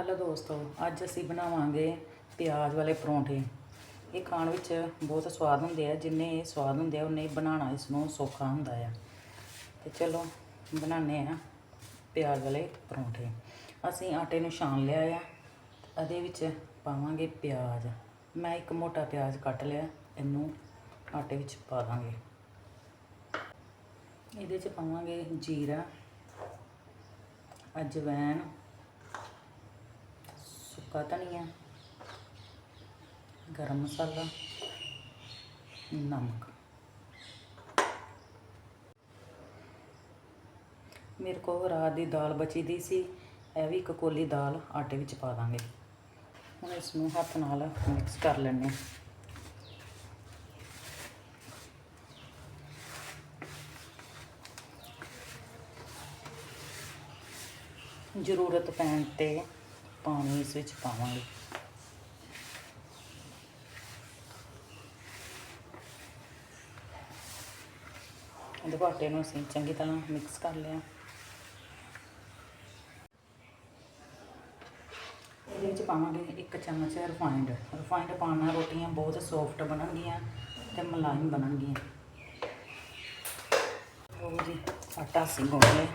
Hello ਦੋਸਤੋ, ਅੱਜ ਅਸੀਂ ਬਣਾਵਾਂਗੇ ਪਿਆਜ਼ ਵਾਲੇ ਪਰੌਂਠੇ। ਇਹ ਖਾਣ ਵਿੱਚ ਬਹੁਤ ਸਵਾਦ ਹੁੰਦੇ ਆ, ਜਿੰਨੇ ਇਹ ਸਵਾਦ ਹੁੰਦੇ ਆ, ਉਨੇ ਬਣਾਉਣਾ ਇਸ ਨੂੰ ਸੌਖਾ ਹੁੰਦਾ ਆ। ਤੇ ਚਲੋ, ਬਣਾਉਂਦੇ ਆ ਪਿਆਜ਼ ਵਾਲੇ ਪਰੌਂਠੇ। ਅਸੀਂ ਆਟੇ ਨੂੰ ਛਾਣ ਲਿਆ ਆ, ਇਹਦੇ ਵਿੱਚ ਪਾਵਾਂਗੇ ਪਿਆਜ਼। ਮੈਂ ਇੱਕ ਮੋਟਾ ਪਿਆਜ਼ ਕੱਟ ਲਿਆ, ਇਹਨੂੰ ਆਟੇ ਵਿੱਚ ਪਾ ਦਾਂਗੇ। ਇਹਦੇ 'ਚ ਪਾਵਾਂਗੇ ਜੀਰਾ ਅਜਵਾਇਣ ਸੁੱਕਾ ਧਨੀਆ, ਗਰਮ ਮਸਾਲਾ, ਨਮਕ। ਮੇਰੇ ਕੋਲ ਰਾਤ ਦੀ ਦਾਲ ਬਚੀ ਦੀ ਸੀ, ਇਹ ਵੀ ਇੱਕ ਕੋਲੀ ਦਾਲ ਆਟੇ ਵਿੱਚ ਪਾ ਦਾਂਗੇ। ਹੁਣ ਇਸ ਨੂੰ ਹੱਥ ਨਾਲ ਮਿਕਸ ਕਰ ਲੈਣੇ ਜ਼ਰੂਰਤ ਪੈਣ ਤੇ ਪਾਣੀ ਇਸ ਵਿੱਚ ਪਾਵਾਂਗੇ। ਇਹਦੇ ਆਟੇ ਨੂੰ ਅਸੀਂ ਚੰਗੀ ਤਰ੍ਹਾਂ ਮਿਕਸ ਕਰ ਲਿਆ। ਇਹਦੇ ਵਿੱਚ ਪਾਵਾਂਗੇ ਇੱਕ ਚਮਚ ਰਿਫਾਈਂਡ ਰਿਫਾਈਂਡ ਪਾਉਣ ਨਾਲ ਰੋਟੀਆਂ ਬਹੁਤ ਸੌਫਟ ਬਣਨਗੀਆਂ ਤੇ ਮੁਲਾਇਮ ਬਣਨਗੀਆਂ। ਉਹ ਜੀ, ਆਟਾ ਅਸੀਂ ਗੁੰਨ ਲਿਆ।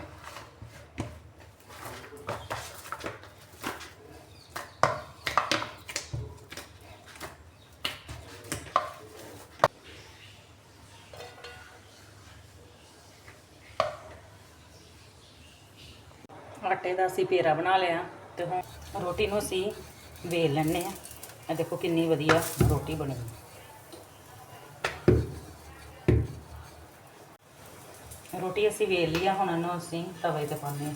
ਆਟੇ ਦਾ ਅਸੀਂ ਪੇਰਾ ਬਣਾ ਲਿਆ ਤੇ ਹੁਣ ਰੋਟੀ ਨੂੰ ਅਸੀਂ ਵੇਲ ਲੈਣੇ ਆ ਇਹ ਦੇਖੋ ਕਿੰਨੀ ਵਧੀਆ ਰੋਟੀ ਬਣੀ ਰੋਟੀ ਅਸੀਂ ਵੇਲ ਲਈ ਆ, ਹੁਣ ਇਹਨੂੰ ਅਸੀਂ ਤਵੇ ਤੇ ਪਾਉਂਦੇ ਹਾਂ।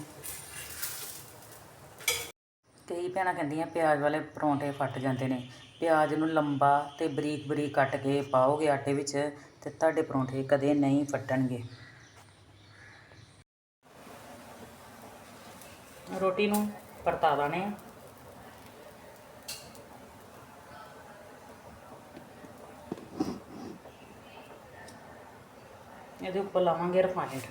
ਕਈ ਭੈਣਾਂ ਕਹਿੰਦੀਆਂ ਪਿਆਜ਼ ਵਾਲੇ ਪਰੌਂਠੇ ਫੱਟ ਜਾਂਦੇ ਨੇ। ਪਿਆਜ਼ ਨੂੰ ਲੰਬਾ ਤੇ ਬਰੀਕ ਬਰੀਕ ਕੱਟ ਕੇ ਪਾਓਗੇ ਆਟੇ ਵਿੱਚ ਤੇ ਤੁਹਾਡੇ ਪਰੌਂਠੇ ਕਦੇ ਨਹੀਂ ਫੱਟਣਗੇ। ਰੋਟੀ ਨੂੰ ਪਰਤਾ ਦਾਣੇ ਆ ਇਹਦੇ ਉੱਪਰ ਲਾਵਾਂਗੇ ਰਿਫਾਈਨਡ।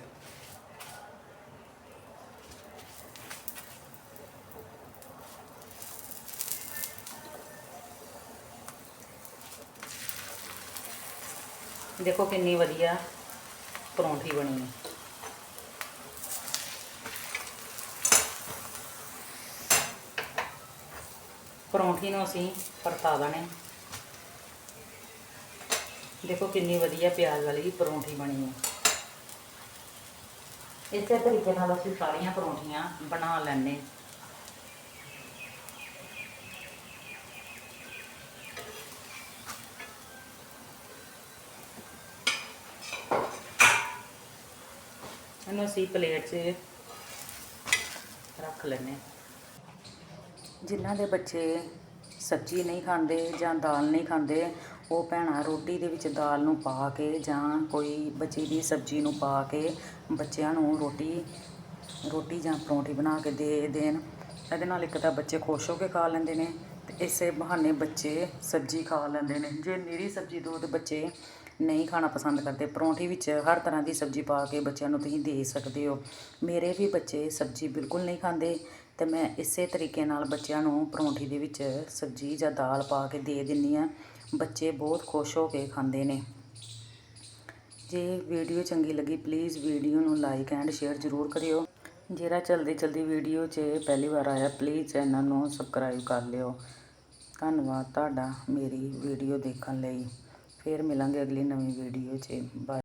ਦੇਖੋ ਕਿੰਨੀ ਵਧੀਆ ਪਰੌਂਠੀ ਬਣੀ। ਹੈ ਪਰੌਂਠੀ ਨੂੰ ਅਸੀਂ ਪਰਤਾ ਦੇਣੇ। ਦੇਖੋ ਕਿੰਨੀ ਵਧੀਆ ਪਿਆਜ਼ ਵਾਲੀ ਪਰੌਂਠੀ ਬਣੀ ਹੈ। ਇਸੇ ਤਰੀਕੇ ਨਾਲ ਅਸੀਂ ਸਾਰੀਆਂ ਪਰੌਂਠੀਆਂ ਬਣਾ ਲੈਣੇ ਇਹਨੂੰ ਅਸੀਂ ਪਲੇਟ 'ਚ ਰੱਖ ਲੈਣੇ ਜਿਨ੍ਹਾਂ ਦੇ ਬੱਚੇ ਸਬਜ਼ੀ ਨਹੀਂ ਖਾਂਦੇ ਜਾਂ ਦਾਲ ਨਹੀਂ ਖਾਂਦੇ, ਉਹ ਭੈਣਾਂ ਰੋਟੀ ਦੇ ਵਿੱਚ ਦਾਲ ਨੂੰ ਪਾ ਕੇ ਜਾਂ ਕੋਈ ਬੱਚੇ ਦੀ ਸਬਜ਼ੀ ਨੂੰ ਪਾ ਕੇ ਬੱਚਿਆਂ ਨੂੰ ਰੋਟੀ ਰੋਟੀ ਜਾਂ ਪਰੌਂਠੀ ਬਣਾ ਕੇ ਦੇ ਦੇਣ। ਇਹਦੇ ਨਾਲ ਇੱਕ ਤਾਂ ਬੱਚੇ ਖੁਸ਼ ਹੋ ਕੇ ਖਾ ਲੈਂਦੇ ਨੇ ਤੇ ਇਸੇ ਬਹਾਨੇ ਬੱਚੇ ਸਬਜ਼ੀ ਖਾ ਲੈਂਦੇ ਨੇ। ਜੇ ਨਿਰੀ ਸਬਜ਼ੀ ਦੋ ਤੇ ਬੱਚੇ ਨਹੀਂ ਖਾਣਾ ਪਸੰਦ ਕਰਦੇ, ਪਰੌਂਠੀ ਵਿੱਚ ਹਰ ਤਰ੍ਹਾਂ ਦੀ ਸਬਜ਼ੀ ਪਾ ਕੇ ਬੱਚਿਆਂ ਨੂੰ ਤੁਸੀਂ ਦੇ ਸਕਦੇ ਹੋ। ਮੇਰੇ ਵੀ ਬੱਚੇ ਸਬਜ਼ੀ ਬਿਲਕੁਲ ਨਹੀਂ ਖਾਂਦੇ। ਤੇ ਮੈਂ ਇਸੇ ਤਰੀਕੇ ਨਾਲ ਬੱਚਿਆਂ ਨੂੰ ਪਰੌਂਠੀ ਦੇ ਵਿੱਚ ਸਬਜ਼ੀ ਜਾਂ ਦਾਲ ਪਾ ਕੇ ਦੇ ਦਿੰਨੀ ਆ ਬੱਚੇ ਬਹੁਤ ਖੁਸ਼ ਹੋ ਕੇ ਖਾਂਦੇ ਨੇ। ਜੇ ਵੀਡੀਓ ਚੰਗੀ ਲੱਗੀ ਪਲੀਜ਼ ਵੀਡੀਓ ਨੂੰ ਲਾਈਕ ਐਂਡ ਸ਼ੇਅਰ ਜ਼ਰੂਰ ਕਰਿਓ। ਜਿਹੜਾ ਜਲਦੀ ਜਲਦੀ ਵੀਡੀਓ 'ਚ ਪਹਿਲੀ ਵਾਰ ਆਇਆ ਪਲੀਜ਼ ਚੈਨਲ ਨੂੰ ਸਬਸਕ੍ਰਾਈਬ ਕਰ ਲਿਓ। ਧੰਨਵਾਦ ਤੁਹਾਡਾ ਮੇਰੀ ਵੀਡੀਓ ਦੇਖਣ ਲਈ। ਫਿਰ ਮਿਲਾਂਗੇ ਅਗਲੀ ਨਵੀਂ ਵੀਡੀਓ 'ਚ। ਬਾਏ